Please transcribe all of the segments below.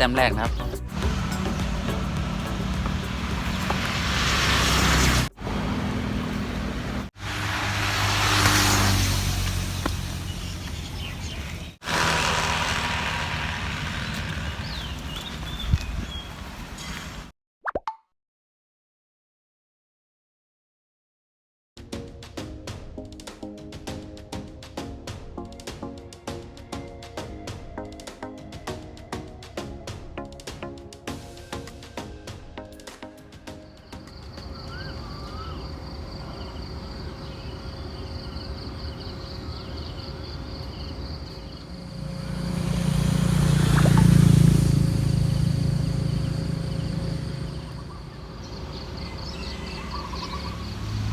แต้มแรกนะครับ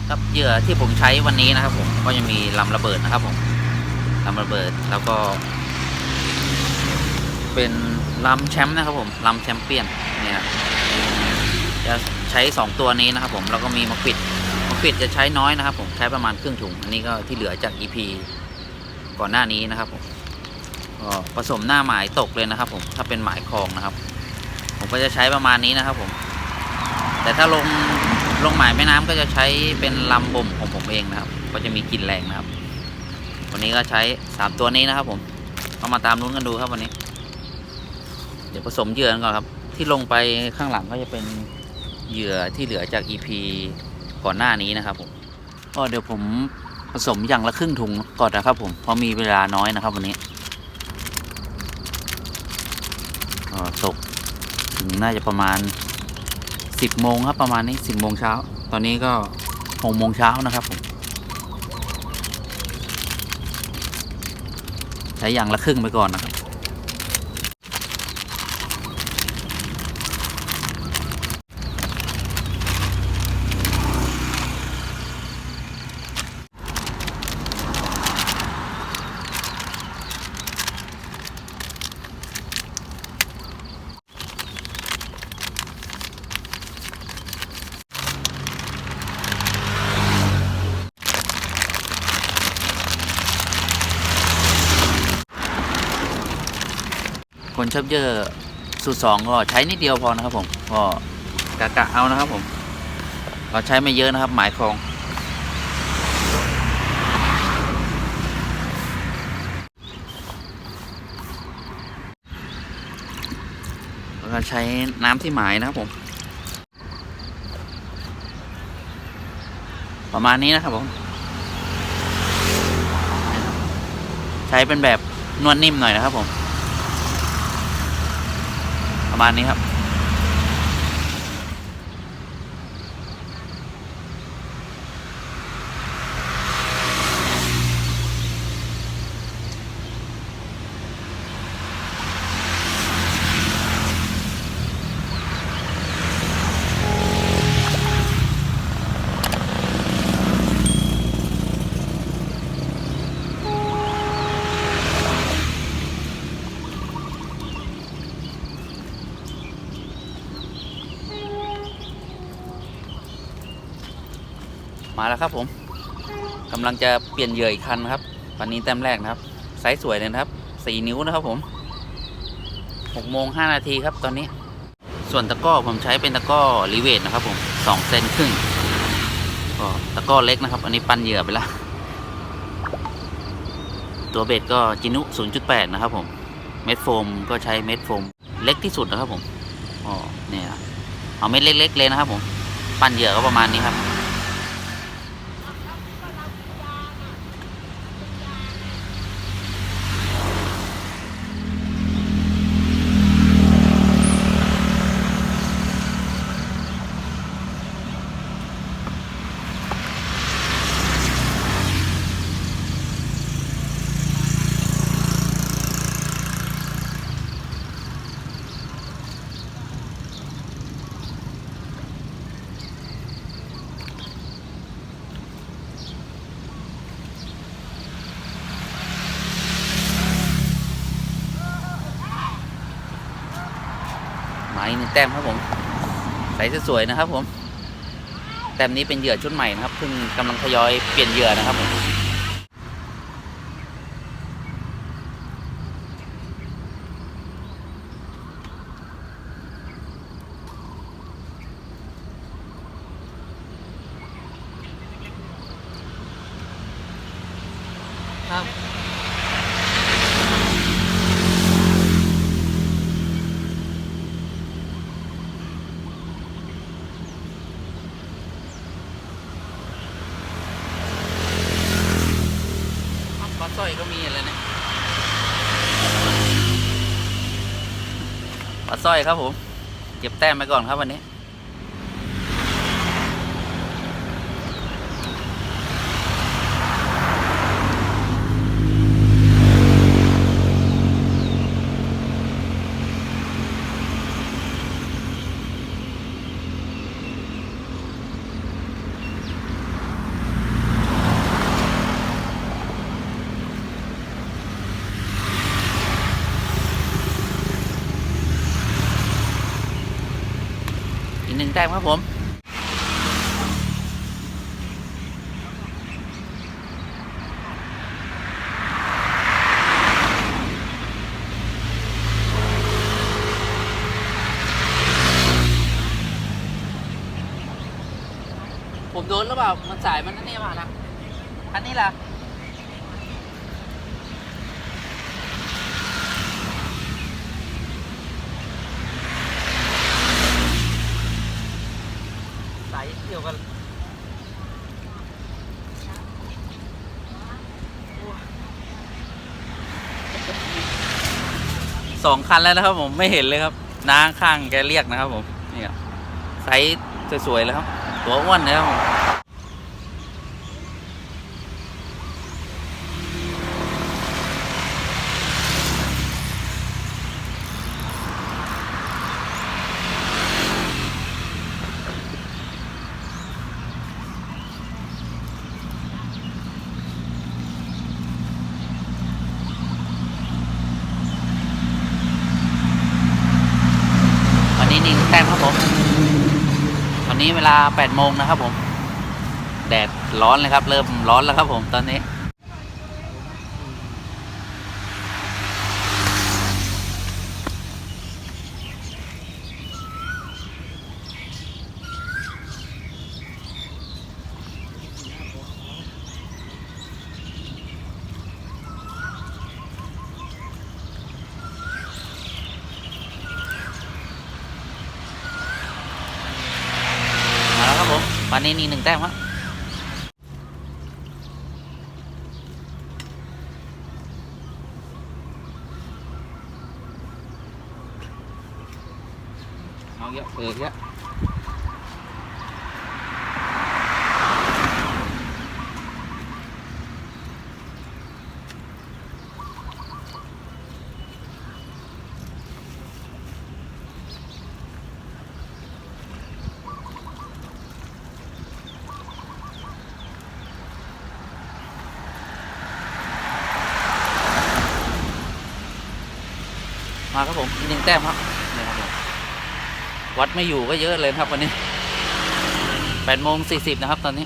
ครับเหยื่อที่ผมใช้วันนี้นะครับ ผมก็จะมีลำระเบิดนะครับผมลำระเบิดแล้วก็ เป็นลำแชมป์นะครับผมลำแชมเปี้ยนเนี่ย จะใช้สองตัวนี้นะครับ ผมแล้วก็มีมะขวิดมะขวิดจะใช้น้อยนะครับ ผมใช้ประมาณครึ่งถุง อันนี้ก็ที่เหลือจาก EP ก่อนหน้านี้นะครับผมก็ผสมหน้าหมายตกเลยนะครับ ผมถ้าเป็นหมายคลองนะครับ ผมก็จะใช้ประมาณนี้นะครับ ผม แต่ถ้าลง ลงหมายแม่น้ำก็จะใช้เป็นลำบ่มของผมเองนะครับ ก็จะมีกลิ่นแรงนะครับ วันนี้ก็ใช้สามตัวนี้นะครับ ผมเอามาตามนู้นกันดูครับวันนี้ เดี๋ยวผสมเหยื่อกันก่อนครับ ที่ลงไปข้างหลังก็จะเป็นเหยื่อที่เหลือจาก EP ก่อนหน้านี้นะครับ ผมก็เดี๋ยวผมผสมอย่างละครึ่งถุงก่อนนะครับ ผมเพราะมีเวลาน้อยนะครับ วันนี้ตกถึงน่าจะประมาณ สิบโมงครับประมาณนี้สิบโมงเช้า ตอนนี้ก็หกโมงเช้านะครับผมใช้อย่างละครึ่งไปก่อนนะครับ คนชอบเยอะสูตรสองก็ใช้นิดเดียวพอนะครับผมก็กะกะเอานะครับผมเราใช้ไม่เยอะนะครับ หมายคองแล้วก็ใช้น้ำที่หมายนะครับผม ประมาณนี้นะครับผม ใช้เป็นแบบนวดนิ่มหน่อยนะครับผม ประมาณนี้ครับ มาแล้วครับผมกำลังจะเปลี่ยนเหยื่ออีกคันครับวันนี้แต้มแรกนะครับไซส์สวยเลยนะครับสี่นิ้วนะครับผมหกโมงห้านาทีครับตอนนี้ ส่วนตะก้อผมใช้เป็นตะก้อรีเวทนะครับผมสองเซนครึ่งก็ตะก้อเล็กนะครับ อันนี้ปั้นเหยื่อไปแล้วตัวเบ็ดก็จินุ 0.8 นะครับผม เม็ดโฟมก็ใช้เม็ดโฟมเล็กที่สุดนะครับผมอ๋อเนี่ยเอาเม็ดเล็ก ๆ เลยนะครับผม ปั้นเหยื่อก็ประมาณนี้ครับ ต้มครับผมใส่สวยๆนะครับผมแต้มนี้เป็นเหยื่อชุดใหม่นะครับเพิ่งกำลังทยอยเปลี่ยนเหยื่อนะครับผม สร้ อยก็มีอะไรเนี่ยปลาสร้อยครับผม เก็บแต้มไปก่อนครับวันนี้ แต้มครับผมผมโดนหรือเปล่า มันสายมันนั่นนี่มาละอันนี้ล่ะ สายเกี่ยวกัน สองคันแล้วนะครับ ผมไม่เห็นเลยครับน้าข้างแกเรียกนะครับ ผมนี่ครับไซส์สวยๆเลยครับ ตัวอ้วนเลยครับผมวันนี้หนึ่งแต้มครับผมต อนนี้เวลา8โมงนะครับผม แดดร้อนเลยครับ เริ่มร้อนแล้วครับผมตอนนี้ มา แล้วครับผมวันนี้นี่หนึ่งแต้มครับเอาเยอะเปิดเยอะ มาครับผมหนึ่งแต้มครับนี่ครับผมวัดไม่อยู่ก็เยอะเลยครับวันนี้แปดโมงสี่สิบนะครับตอนนี้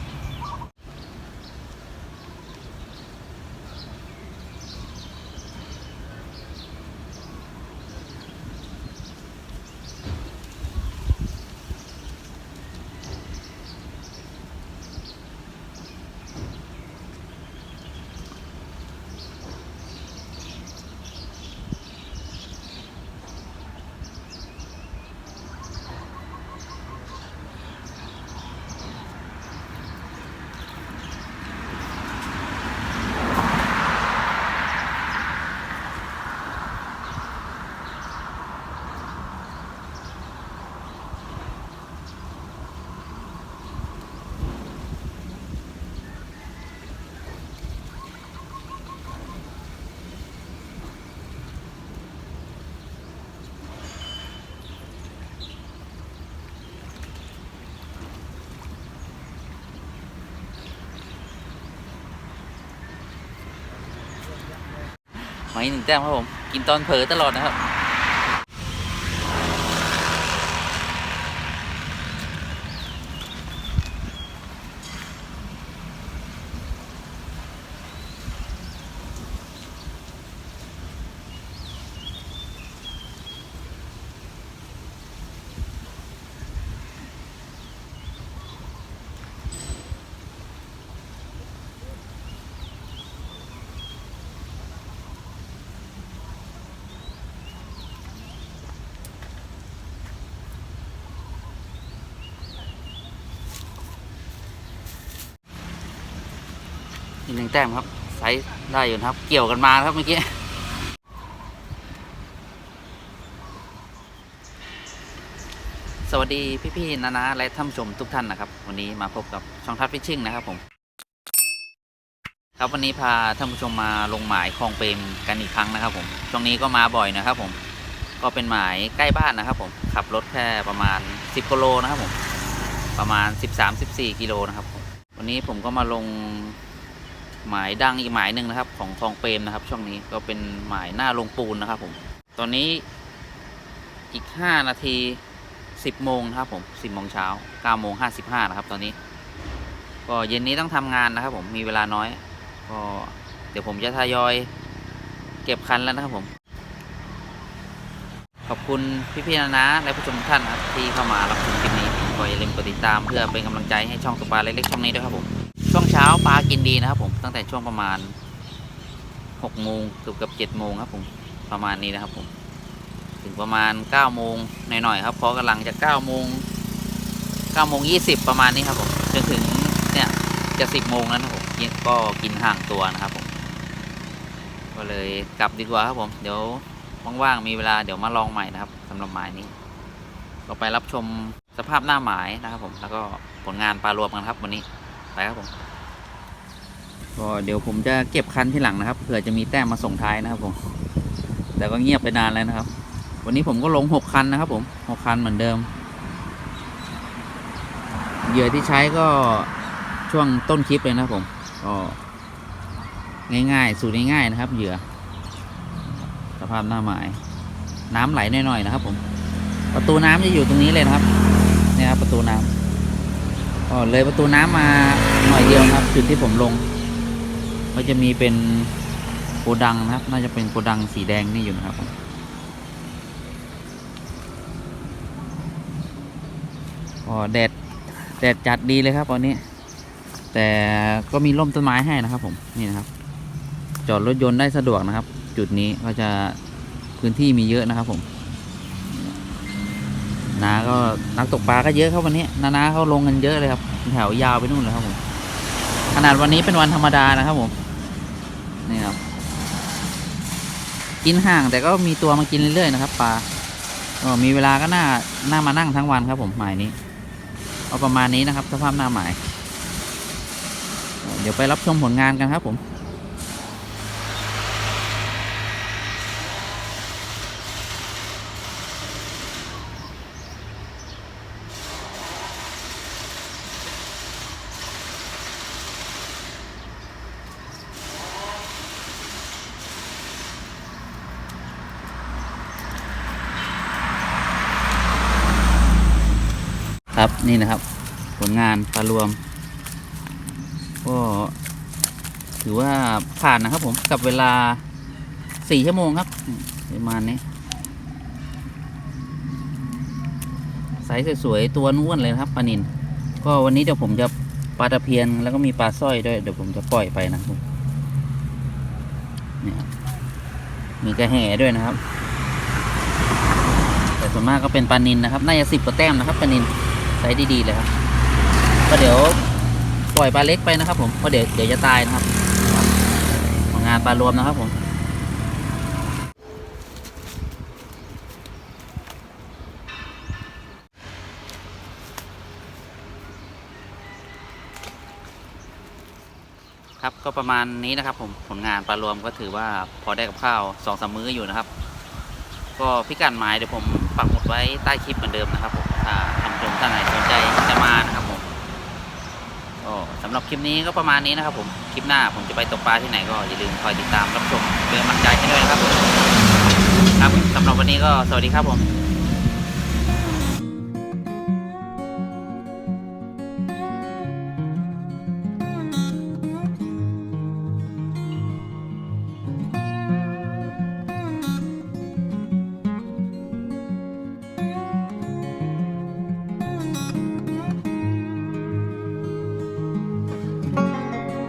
อีกหนึ่งแต้มครับผม กินตอนเผลอตลอดนะครับ อีกหนึ่งแต้มครับไซส์ได้อยู่นะครับ เกี่ยวกันมาครับเมื่อกี้สวัสดีพี่ๆนานาและท่านผู้ชมทุกท่านนะครับ วันนี้มาพบกับช่องทัดฟิชชิ่งนะครับผม ครับวันนี้พาท่านผู้ชมมาลงหมายคลองเปรมกันอีกครั้งนะครับ ผมช่วงนี้ก็มาบ่อยนะครับ ผมก็เป็นหมายใกล้บ้านนะครับ ผมขับรถแค่ประมาณ 10กิโลนะครับผมประมาณ 13-14กิโลนะครับวันนี้ผมก็มาลง หมายดังอีกหมายหนึ่งนะครับ ของคลองเปรมนะครับ ช่วงนี้ก็เป็นหมายหน้าลงปูนนะครับผม ตอนนี้อีก 5 นาที 10โมงนะครับผม 10โมงเช้า9โมง55นะครับ ตอนนี้ ก็เย็นนี้ต้องทำงานนะครับ ผมมีเวลาน้อย ก็เดี๋ยวผมจะทยอยเก็บคันแล้วนะครับผม ขอบคุณพี่ๆนะนะและผู้ชมท่านนะครับที่เข้ามารับชมคลิปนี้ก็อย่าลืมกดติดตามเพื่อเป็นกำลังใจให้ช่องตุปาเล็กๆช่องนี้ด้วยครับผม ช่วงเช้าปลากินดีนะครับผมตั้งแต่ช่วงประมาณ6โมงเกือบเกือบ7โมงครับผมประมาณนี้นะครับผมถึงประมาณ9โมงหน่อยๆครับเพราะกำลังจะ9โมง9โมง20ประมาณนี้ครับผมจนถึงเนี่ยจะ10โมงแล้วนะครับผมก็กินห่างตัวนะครับผมก็เลยกลับดีกว่าครับผมเดี๋ยวว่างๆมีเวลาเดี๋ยวมาลองใหม่นะครับสำหรับหมายนี้ก็ไปรับชมสภาพหน้าหมายนะครับผมแล้วก็ผลงานปลารวมกันครับวันนี้ ไปครับผมก็เดี๋ยวผมจะเก็บคันที่หลังนะครับเผื่อจะมีแต้มมาส่งท้ายนะครับผมแต่ก็เงียบไปนานแล้วนะครับ วันนี้ผมก็ลงหกคันนะครับ ผมหกคันเหมือนเดิมเหยื่อที่ใช้ก็ช่วงต้นคลิปเลยนะครับผมก็ง่ายๆ สูตรง่ายๆนะครับ เหยื่อ สภาพหน้าหมาย น้ำไหลหน่อยๆนะครับ ผม ประตูน้ำจะอยู่ตรงนี้เลยนะครับ เนี่ยครับประตูน้ำ ก็เลยประตูน้ำมาหน่อยเดียวครับ จุดที่ผมลง ก็จะมีเป็นโกดังนะครับ น่าจะเป็นโกดังสีแดงนี่อยู่นะครับผมก็แดดแดดจัดดีเลยครับตอนนี้ แต่ก็มีร่มต้นไม้ให้นะครับผมนี่นะครับ จอดรถยนต์ได้สะดวกนะครับ จุดนี้ก็จะพื้นที่มีเยอะนะครับผม นาก็นักตกปลาก็เยอะครับวันนี้นานาเขาลงกันเยอะเลยครับแถวยาวไปนู่นเลยครับผมขนาดวันนี้เป็นวันธรรมดานะครับผมนี่ครับกินห่างแต่ก็มีตัวมากินเรื่อยๆนะครับปลาก็มีเวลาก็น่าน่ามานั่งทั้งวันครับผมหมายนี้ เอาประมาณนี้นะครับสภาพหน้าหมาย เดี๋ยวไปรับชมผลงานกันครับผม ครับนี่นะครับ ผลงานปลารวม ก็ถือว่าผ่านนะครับผมกับเวลาสี่ชั่วโมงครับประมาณนี้ไซส์สวยๆตัวนุ่วนเลยนะครับปลานินก็วันนี้เดี๋ยวผมจะปลาตะเพียนแล้วก็มีปลาสร้อยด้วยเดี๋ยวผมจะปล่อยไปนะครับเนี่ยครับมีกระแห่ด้วยนะครับ แต่ส่วนมากก็เป็นปลานินนะครับ น่าจะสิบกว่าแต้มนะครับปลานิน ไซส์ดีๆเลยครับ ก็เดี๋ยวปล่อยปลาเล็กไปนะครับ ผมเพราะเดี๋ยวเดี๋ยวจะตายนะครับผลงานปลารวมนะครับผมครับก็ประมาณนี้นะครับผมผลงานปลารวมก็ถือว่าพอได้กับข้าวสองสามมื้ออยู่นะครับ ก็พิกัดหมายเดี๋ยวผมปักหมุดไว้ใต้คลิปเหมือนเดิมนะครับผมถ้าท่านผู้ชมท่านไหนสนใจจะมานะครับผมก็สำหรับคลิปนี้ก็ประมาณนี้นะครับผมคลิปหน้าผมจะไปตกปลาที่ไหนก็อย่าลืมคอยติดตามรับชมเป็นกำลังใจให้ด้วยนะครับผมครับสำหรับวันนี้ก็สวัสดีครับผม